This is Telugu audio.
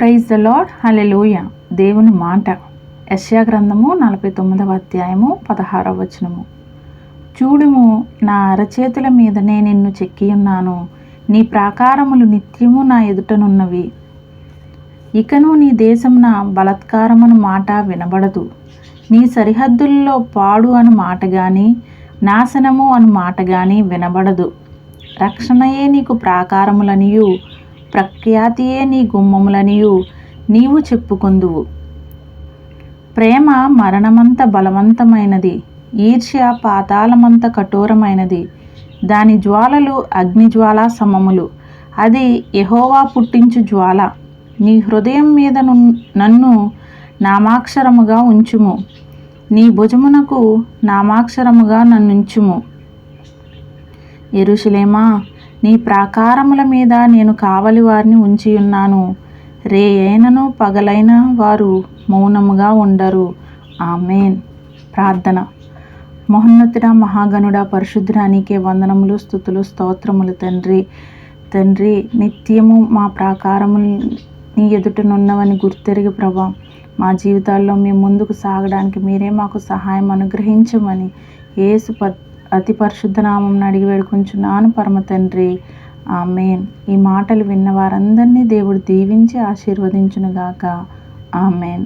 ప్రైజ్ ద లాడ్ హలెలూయ దేవుని మాట. యశ్యా గ్రంథము నలభై తొమ్మిదవ అధ్యాయము పదహారవ వచనము. చూడుము నా అరచేతుల మీదనే నిన్ను చెక్కియున్నాను నీ ప్రాకారములు నిత్యము నా ఎదుటనున్నవి. ఇకను నీ దేశమున బలత్కారమను మాట వినబడదు. నీ సరిహద్దుల్లో పాడు అను మాట గాని నాశనము అను మాట గాని వినబడదు. రక్షణయే నీకు ప్రాకారములనియు. ప్రఖ్యాతియే నీ గుమ్మములనియు నీవు చెప్పుకొందువు. ప్రేమ మరణమంత బలవంతమైనది ఈర్ష్య పాతాళమంత కఠోరమైనది. దాని జ్వాలలు అగ్నిజ్వాల సమములు. అది యహోవా పుట్టించు జ్వాల. నీ హృదయం మీద నన్ను నామాక్షరముగా ఉంచుము. నీ భుజమునకు నామాక్షరముగా నన్నుంచుము. ఎరుషులేమా నీ ప్రాకారముల మీద నేను కావలి వారిని ఉంచి ఉన్నాను. రే అయినను పగలైన వారు మౌనముగా ఉండరు. ఆమెన్. ప్రార్థన. మహోన్నతుడ మహాగణుడ పరిశుద్ధుడా నీకే వందనములు స్థుతులు స్తోత్రములు తండ్రి. తండ్రి నిత్యము మా ప్రాకారములు నీ ఎదుటనున్నవని గుర్తెరిగి ప్రభా మా జీవితాల్లో మేము ముందుకు సాగడానికి మీరే మాకు సహాయం అనుగ్రహించమని ఏసు అతి పరిశుద్ధ నామం అడిగి వేడుకుంటున్నాను పరమ తండ్రి. ఆమెన్. ఈ మాటలు విన్న వారందరినీ దేవుడు దీవించి ఆశీర్వదించునుగాక. ఆమెన్.